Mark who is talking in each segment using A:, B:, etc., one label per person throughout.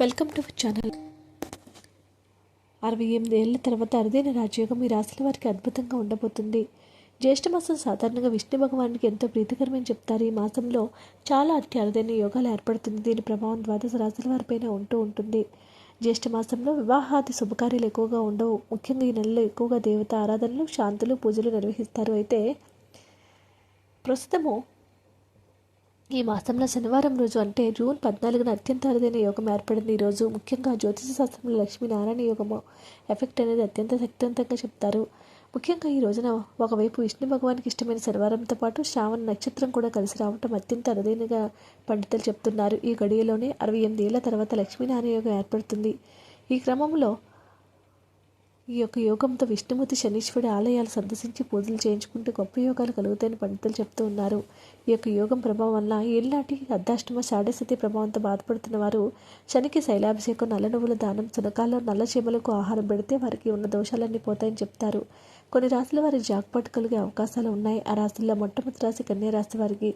A: Welcome to channel. అరవై ఎనిమిది ఏళ్ళ తర్వాత అరుదైన రాజయోగం ఈ రాశుల వారికి అద్భుతంగా ఉండబోతుంది. జ్యేష్ఠ మాసం సాధారణంగా విష్ణు భగవానికి ఎంతో ప్రీతికరమని చెప్తారు. ఈ మాసంలో చాలా అతి అరుదైన యోగాలు ఏర్పడుతుంది. దీని ప్రభావం ద్వాదశ రాశుల వారిపైన ఉంటూ ఉంటుంది. జ్యేష్ఠ మాసంలో వివాహాది శుభకార్యాలు ఎక్కువగా ఉండవు. ముఖ్యంగా ఈ నెలలో ఎక్కువగా దేవత ఆరాధనలు శాంతులు పూజలు నిర్వహిస్తారు. అయితే ప్రస్తుతము ఈ మాసంలో శనివారం రోజు అంటే జూన్ పద్నాలుగున అత్యంత అరుదైన యోగం ఏర్పడింది. ఈ రోజు ముఖ్యంగా జ్యోతిష శాస్త్రంలో లక్ష్మీనారాయణ యోగము ఎఫెక్ట్ అనేది అత్యంత శక్తివంతంగా చెప్తారు. ముఖ్యంగా ఈ రోజున ఒకవైపు విష్ణు భగవానికి ఇష్టమైన శనివారంతో పాటు శ్రావణ నక్షత్రం కూడా కలిసి రావటం అత్యంత అరుదైనగా పండితులు చెప్తున్నారు. ఈ గడియలోనే అరవై ఎనిమిది ఏళ్ళ తర్వాత లక్ష్మీనారాయణ యోగం ఏర్పడుతుంది. ఈ క్రమంలో ఈ యొక్క యోగంతో విష్ణుమూర్తి శనీశ్వరుడి ఆలయాలు సందర్శించి పూజలు చేయించుకుంటే గొప్ప యోగాలు కలుగుతాయని పండితులు చెప్తూ ఉన్నారు. ఈ యొక్క యోగం ప్రభావం వల్ల ఏళ్ళనాటి అర్ధాష్టమ షాఢస్థితి ప్రభావంతో బాధపడుతున్న వారు శనికి శైలాభిషేకం నల్ల నువ్వుల దానం చునకాల్లో నల్ల చీమలకు ఆహారం పెడితే వారికి ఉన్న దోషాలన్నీ పోతాయని చెప్తారు. కొన్ని రాశుల వారి జాక్పాట్ కలిగే అవకాశాలు ఉన్నాయి. ఆ రాశుల్లో మొట్టమొదటి రాశి కన్యా రాశి వారికి.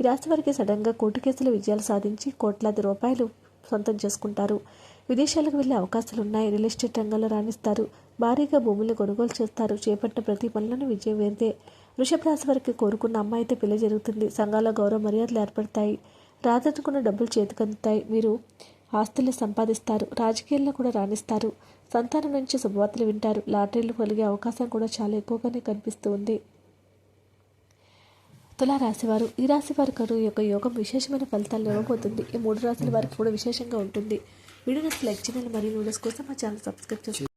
A: ఈ రాశి వారికి సడన్గా కోర్టు కేసుల విజయాలు సాధించి కోట్లాది రూపాయలు సొంతం చేసుకుంటారు. విదేశాలకు వెళ్ళే అవకాశాలు ఉన్నాయి రియల్ ఎస్టేట్ రంగంలో రాణిస్తారు. భారీగా భూములను కొనుగోలు చేస్తారు. చేపట్టిన ప్రతి పనులను విజయం వేరితే వృషభ రాశి వారికి కోరుకున్న అమ్మాయితే పెళ్ళి జరుగుతుంది. సంఘాల గౌరవ మర్యాదలు ఏర్పడతాయి. రాదనుకున్న డబ్బులు చేతికందుతాయి. మీరు ఆస్తుల్ని సంపాదిస్తారు. రాజకీయాల్లో కూడా రాణిస్తారు. సంతానం నుంచి శుభవార్తలు వింటారు. లాటరీలు కలిగే అవకాశం కూడా చాలా ఎక్కువగానే కనిపిస్తూ ఉంది. తులా రాశివారు ఈ రాశి వారి కరువు యొక్క యోగం విశేషమైన ఫలితాలు ఇవ్వబోతుంది. ఈ మూడు రాశుల వారికి కూడా విశేషంగా ఉంటుంది. వీడియో నచ్చితే లైక్ చేయండి. మరియు వీడియోస్ కోసం మా ఛానల్ సబ్స్క్రైబ్ చేసుకోండి.